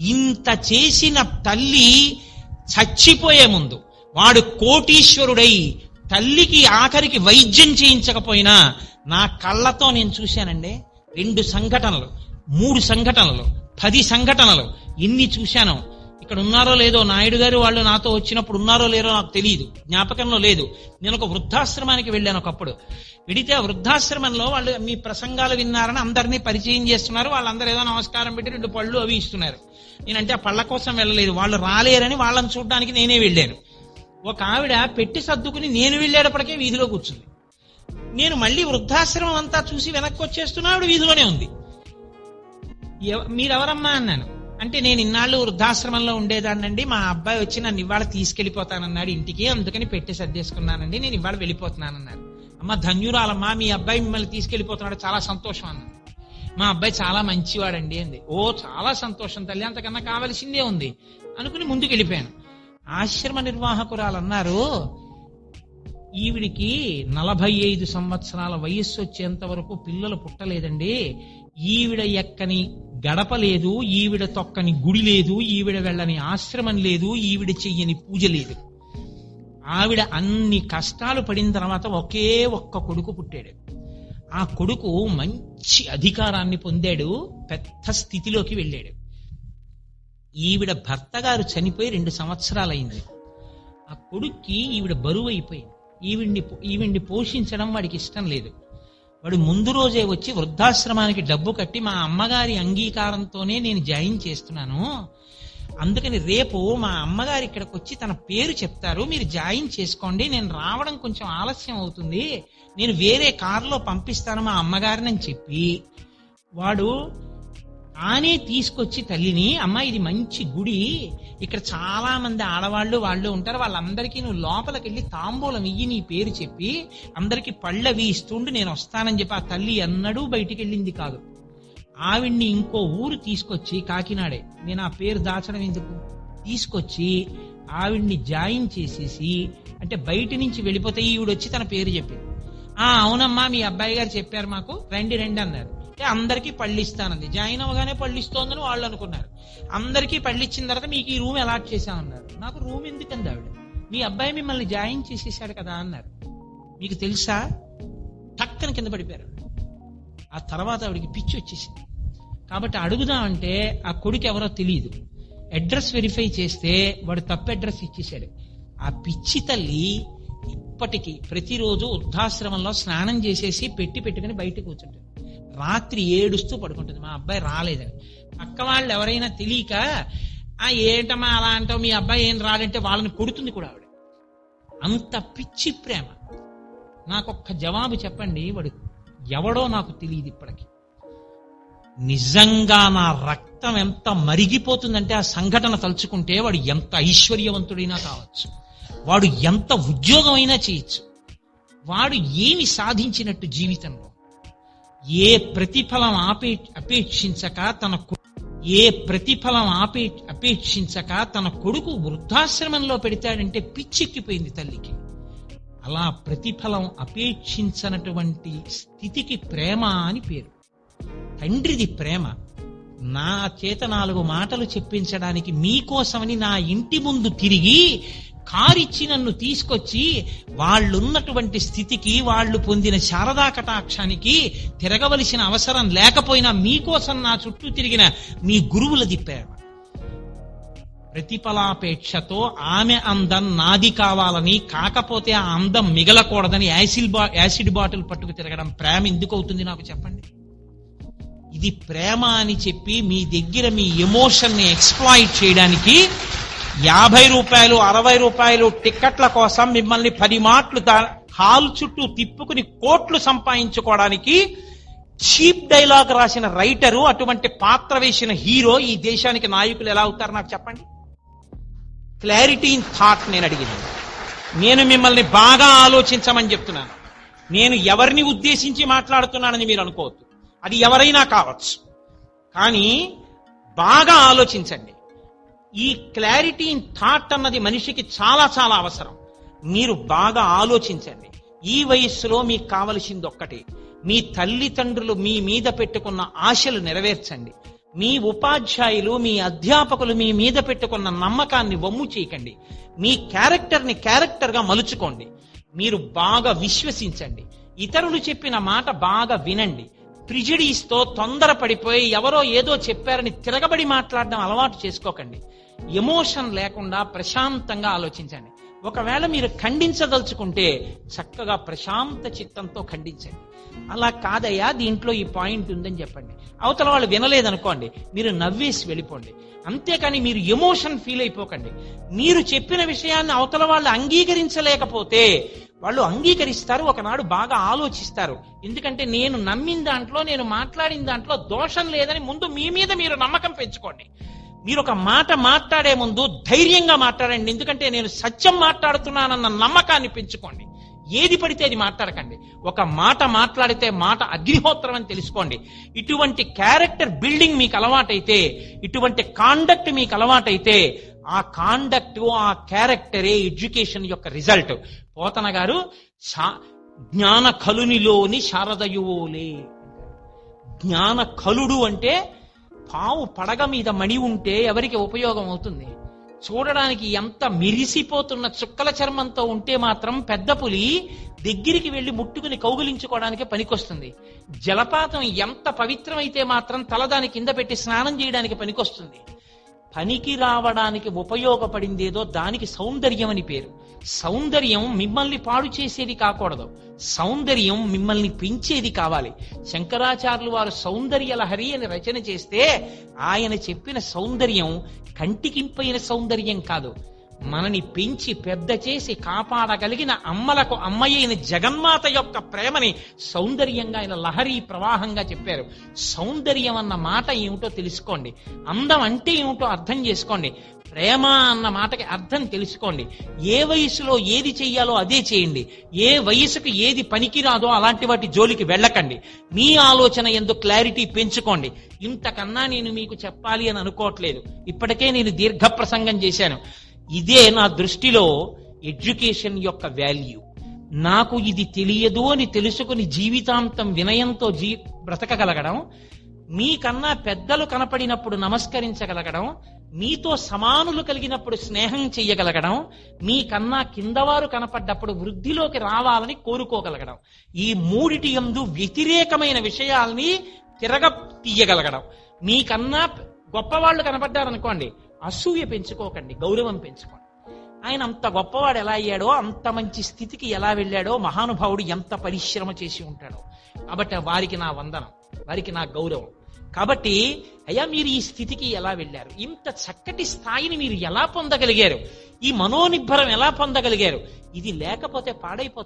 ఇంత చేసిన తల్లి చచ్చిపోయే ముందు వాడు కోటీశ్వరుడై తల్లికి ఆఖరికి వైద్యం చేయించకపోయినా నా కళ్ళతో నేను చూశానండి. రెండు సంఘటనలు మూడు సంఘటనలు పది సంఘటనలు ఎన్ని చూశాను. ఇక్కడ ఉన్నారో లేదో నాయుడు గారు వాళ్ళు నాతో వచ్చినప్పుడు ఉన్నారో లేదో నాకు తెలియదు జ్ఞాపకంలో లేదు. నేను ఒక వృద్ధాశ్రమానికి వెళ్ళాను ఒకప్పుడు. వెడితే ఆ వృద్ధాశ్రమంలో వాళ్ళు మీ ప్రసంగాలు విన్నారని అందరినీ పరిచయం చేస్తున్నారు. వాళ్ళందరూ ఏదో నమస్కారం పెట్టి రెండు పళ్ళు అవి ఇస్తున్నారు. నేనంటే ఆ పళ్ళ కోసం వెళ్ళలేదు. వాళ్ళు రాలేరని వాళ్ళని చూడడానికి నేనే వెళ్ళాను. ఒక ఆవిడ పెట్టి సర్దుకుని నేను వెళ్ళేటప్పటికే వీధిలో కూర్చుంది. నేను మళ్ళీ వృద్ధాశ్రమం అంతా చూసి వెనక్కి వచ్చేస్తున్నా ఆవిడ వీధిలోనే ఉంది. మీరెవరమ్మా అన్నాను. అంటే నేను ఇన్నాళ్ళు వృద్ధాశ్రమంలో ఉండేదాన్నండి. మా అబ్బాయి వచ్చి నన్ను ఇవాళ తీసుకెళ్ళిపోతానన్నాడు ఇంటికి. అందుకని పెట్టి సర్దేసుకున్నానండి. నేను ఇవాళ వెళ్ళిపోతున్నానన్నారు అమ్మ ధన్యురాలమ్మా మీ అబ్బాయి మిమ్మల్ని తీసుకెళ్ళిపోతున్నాడు చాలా సంతోషం అన్నాను మా అబ్బాయి చాలా మంచివాడండి అంది. ఓ చాలా సంతోషం తల్లి. అంతకన్నా కావలసిందే ఉంది. అనుకుని ముందుకు వెళ్ళిపోయాను ఆశ్రమ నిర్వాహకురాలు అన్నారు ఈవిడికి నలభై ఐదు సంవత్సరాల వయస్సు వచ్చేంత వరకు పిల్లలు పుట్టలేదండి. ఈవిడ ఎక్కని గడప లేదు ఈవిడ తొక్కని గుడి లేదు ఈవిడ వెళ్ళని ఆశ్రమం లేదు ఈవిడ చెయ్యని పూజ లేదు. ఆవిడ అన్ని కష్టాలు పడిన తర్వాత ఒకే ఒక్క కొడుకు పుట్టాడు. ఆ కొడుకు మంచి అధికారాన్ని పొందాడు పెద్ద స్థితిలోకి వెళ్ళాడు. ఈవిడ భర్త గారు చనిపోయి రెండు సంవత్సరాలైంది. ఆ కొడుక్కి ఈవిడ బరువు అయిపోయింది ఈవిడ్ని ఈవిడ్ని పోషించడం వాడికి ఇష్టం లేదు. వాడు ముందు రోజే వచ్చి వృద్ధాశ్రమానికి డబ్బు కట్టి మా అమ్మగారి అంగీకారంతోనే నేను జాయిన్ చేస్తున్నాను. అందుకని రేపు మా అమ్మగారు ఇక్కడికి వచ్చి తన పేరు చెప్తారు. మీరు జాయిన్ చేసుకోండి. నేను రావడం కొంచెం ఆలస్యం అవుతుంది. నేను వేరే కారులో పంపిస్తాను మా అమ్మగారిని అని చెప్పి. వాడు తానే తీసుకొచ్చి తల్లిని అమ్మ ఇది మంచి గుడి. ఇక్కడ చాలా మంది ఆడవాళ్ళు వాళ్ళు ఉంటారు. వాళ్ళందరికీ నువ్వు లోపలికి వెళ్ళి తాంబూలం ఇయ్యి నీ పేరు చెప్పి అందరికి పళ్ళవి ఇస్తుండు నేను వస్తానని చెప్పి ఆ తల్లి ఎన్నడూ బయటికి వెళ్ళింది కాదు. ఆవిడ్ని ఇంకో ఊరు తీసుకొచ్చి కాకినాడే. నేను ఆ పేరు దాచడం ఎందుకు? తీసుకొచ్చి ఆవిడ్ని జాయిన్ చేసేసి అంటే బయట నుంచి వెళ్ళిపోతే ఈవిడొచ్చి తన పేరు చెప్పింది. ఆ అవునమ్మా మీ అబ్బాయి గారు చెప్పారు మాకు. రండి రండి అన్నారు. అందరికీ పళ్ళు జాయిన్ అవగానే పళ్ళు ఇస్తోందని వాళ్ళు అనుకున్నారు. అందరికీ పళ్ళిచ్చిన తర్వాత మీకు ఈ రూమ్ అలాట్ చేశామన్నారు నాకు రూమ్ ఎందుకంది ఆవిడ? మీ అబ్బాయి మిమ్మల్ని జాయిన్ చేసేసాడు కదా అన్నారు. మీకు తెలుసా? టక్కన కింద పడిపోయారు ఆ తర్వాత ఆవిడకి పిచ్చి వచ్చేసింది. కాబట్టి అడుగుదామంటే ఆ కొడుకు ఎవరో తెలియదు అడ్రస్ వెరిఫై చేస్తే వాడు తప్పు అడ్రస్ ఇచ్చేశాడు. ఆ పిచ్చి తల్లి ఇప్పటికీ ప్రతిరోజు వృద్ధాశ్రమంలో స్నానం చేసేసి పెట్టి పెట్టుకుని బయట కూర్చుంటుంది. రాత్రి ఏడుస్తూ పడుకుంటుంది. మా అబ్బాయి రాలేదని. పక్క వాళ్ళు ఎవరైనా తెలియక ఆ ఏంటమ్మా అలా అంటావు? మీ అబ్బాయి ఏం రాడంటే వాళ్ళని కొడుతుంది కూడా ఆవిడ. అంత పిచ్చి ప్రేమ. నాకొక్క జవాబు చెప్పండి వాడు ఎవడో నాకు తెలియదు ఇప్పటికి. నిజంగా నా రక్తం ఎంత మరిగిపోతుందంటే ఆ సంఘటన తలుచుకుంటే వాడు ఎంత ఐశ్వర్యవంతుడైనా కావచ్చు. వాడు ఎంత ఉద్యోగం అయినా చేయొచ్చు. వాడు ఏమి సాధించినట్టు జీవితంలో? ఏ ప్రతిఫలం ఆపే అపేక్షించక తన ఏ ప్రతిఫలం ఆపే అపేక్షించక తన కొడుకు వృద్ధాశ్రమంలో పెడతాడంటే పిచ్చెక్కిపోయింది తల్లికి. అలా ప్రతిఫలం అపేక్షించనటువంటి స్థితికి ప్రేమ అని పేరు. తండ్రిది ప్రేమ. నా చేత నాలుగు మాటలు చెప్పించడానికి మీకోసమని నా ఇంటి ముందు తిరిగి కారిచ్చి నన్ను తీసుకొచ్చి వాళ్ళున్నటువంటి స్థితికి వాళ్ళు పొందిన శారదా కటాక్షానికి తిరగవలసిన అవసరం లేకపోయినా మీకోసం నా చుట్టూ తిరిగిన మీ గురువుల ప్రేమ ప్రతిఫలాపేక్షతో ఆమె అందం నాది కావాలని కాకపోతే ఆ అందం మిగలకూడదని యాసిడ్ బా యాసిడ్ బాటిల్ పట్టుకు తిరగడం ప్రేమ ఎందుకు అవుతుంది నాకు చెప్పండి? ఇది ప్రేమ అని చెప్పి మీ దగ్గర మీ ఎమోషన్ని ఎక్స్ప్లాయిట్ చేయడానికి యాభై రూపాయలు అరవై రూపాయలు టిక్కెట్ల కోసం మిమ్మల్ని పది మాటలు హాల్ చుట్టూ తిప్పుకుని కోట్లు సంపాదించుకోవడానికి చీప్ డైలాగ్ రాసిన రైటరు అటువంటి పాత్ర వేసిన హీరో ఈ దేశానికి నాయకులు ఎలా అవుతారు నాకు చెప్పండి? క్లారిటీ ఇన్ థాట్ నేను అడిగింది. నేను మిమ్మల్ని బాగా ఆలోచించమని చెప్తున్నాను. నేను ఎవరిని ఉద్దేశించి మాట్లాడుతున్నానని మీరు అనుకోవద్దు. అది ఎవరైనా కావచ్చు. కానీ బాగా ఆలోచించండి. ఈ క్లారిటీ ఇన్ థాట్ అన్నది మనిషికి చాలా చాలా అవసరం. మీరు బాగా ఆలోచించండి. ఈ వయస్సులో మీకు కావలసింది ఒక్కటి. మీ తల్లిదండ్రులు మీ మీద పెట్టుకున్న ఆశలు నెరవేర్చండి. మీ ఉపాధ్యాయులు మీ అధ్యాపకులు మీ మీద పెట్టుకున్న నమ్మకాన్ని వమ్ము చేయకండి. మీ క్యారెక్టర్ని క్యారెక్టర్గా మలుచుకోండి. మీరు బాగా విశ్వసించండి. ఇతరులు చెప్పిన మాట బాగా వినండి. ప్రిజిడీస్తో తొందరపడిపోయి ఎవరో ఏదో చెప్పారని తిరగబడి మాట్లాడడం అలవాటు చేసుకోకండి. ఎమోషన్ లేకుండా ప్రశాంతంగా ఆలోచించండి. ఒకవేళ మీరు ఖండించదలుచుకుంటే చక్కగా ప్రశాంత చిత్తంతో ఖండించండి. అలా కాదయ్యా దీంట్లో ఈ పాయింట్ ఉందని చెప్పండి. అవతల వాళ్ళు వినలేదనుకోండి మీరు నవ్వేసి వెళ్ళిపోండి. అంతేకాని మీరు ఎమోషన్ ఫీల్ అయిపోకండి. మీరు చెప్పిన విషయాన్ని అవతల వాళ్ళు అంగీకరించలేకపోతే వాళ్ళు అంగీకరిస్తారు ఒకనాడు బాగా ఆలోచిస్తారు. ఎందుకంటే నేను నమ్మిన దాంట్లో నేను మాట్లాడిన దాంట్లో దోషం లేదని ముందు మీ మీద మీరు నమ్మకం పెంచుకోండి. మీరు ఒక మాట మాట్లాడే ముందు ధైర్యంగా మాట్లాడండి. ఎందుకంటే నేను సత్యం మాట్లాడుతున్నానన్న నమ్మకాన్ని పెంచుకోండి. ఏది పడితే అది మాట్లాడకండి. ఒక మాట మాట్లాడితే మాట అగ్నిహోత్రం అని తెలుసుకోండి. ఇటువంటి క్యారెక్టర్ బిల్డింగ్ మీకు అలవాటైతే ఇటువంటి కాండక్ట్ మీకు అలవాటైతే ఆ కాండక్ట్ ఆ క్యారెక్టరే ఎడ్యుకేషన్ యొక్క రిజల్ట్ పోతన గారు శా- జ్ఞాన కలునిలోని శారదయువోలే. జ్ఞాన కలుడు అంటే పావు పడగ మీద మణి ఉంటే ఎవరికి ఉపయోగం అవుతుంది? చూడడానికి ఎంత మిరిసిపోతున్న చుక్కల చర్మంతో ఉంటే మాత్రం పెద్ద పులి దగ్గరికి వెళ్ళి ముట్టుకుని కౌగిలించుకోవడానికి పనికొస్తుంది. జలపాతం ఎంత పవిత్రమైతే మాత్రం తల దాని కింద పెట్టి స్నానం చేయడానికి పనికొస్తుంది. పనికి రావడానికి ఉపయోగపడిందేదో దానికి సౌందర్యం అని పేరు. సౌందర్యం మిమ్మల్ని పాడు చేసేది కాకూడదు. సౌందర్యం మిమ్మల్ని పెంచేది కావాలి. శంకరాచార్యులు వారు సౌందర్య లహరి అని రచన చేస్తే ఆయన చెప్పిన సౌందర్యం కంటికింపైన సౌందర్యం కాదు. మనని పెంచి పెద్ద చేసి కాపాడగలిగిన అమ్మలకు అమ్మయైన జగన్మాత యొక్క ప్రేమని సౌందర్యంగా ఆయన లహరి ప్రవాహంగా చెప్పారు. సౌందర్యం అన్న మాట ఏమిటో తెలుసుకోండి. అందం అంటే ఏమిటో అర్థం చేసుకోండి. ప్రేమ అన్న మాటకి అర్థం తెలుసుకోండి. ఏ వయసులో ఏది చెయ్యాలో అదే చేయండి. ఏ వయసుకు ఏది పనికిరాదో అలాంటి వాటి జోలికి వెళ్ళకండి. మీ ఆలోచన ఎందుకు క్లారిటీ పెంచుకోండి. ఇంతకన్నా నేను మీకు చెప్పాలి అని అనుకోవట్లేదు. ఇప్పటికే నేను దీర్ఘ ప్రసంగం చేశాను. ఇదే నా దృష్టిలో ఎడ్యుకేషన్ యొక్క వాల్యూ. నాకు ఇది తెలియదు అని తెలుసుకుని జీవితాంతం వినయంతో జీ బ్రతకగలగడం మీకన్నా పెద్దలు కనపడినప్పుడు నమస్కరించగలగడం మీతో సమానులు కలిగినప్పుడు స్నేహం చెయ్యగలగడం మీకన్నా కిందవారు కనపడ్డప్పుడు వృద్ధిలోకి రావాలని కోరుకోగలగడం. ఈ మూడిటి యందు వ్యతిరేకమైన విషయాల్ని తిరగ తీయగలగడం. మీకన్నా గొప్పవాళ్ళు కనపడ్డారనుకోండి అసూయ పెంచుకోకండి గౌరవం పెంచుకోండి. ఆయన అంత గొప్పవాడు ఎలా అయ్యాడో అంత మంచి స్థితికి ఎలా వెళ్ళాడో మహానుభావుడు ఎంత పరిశ్రమ చేసి ఉంటాడో. కాబట్టి వారికి నా వందనం వారికి నా గౌరవం. కాబట్టి అయ్యా మీరు ఈ స్థితికి ఎలా వెళ్ళారు? ఇంత చక్కటి స్థాయిని మీరు ఎలా పొందగలిగారు? ఈ మనోనిబ్బరం ఎలా పొందగలిగారు? ఇది లేకపోతే పాడైపోతుంది.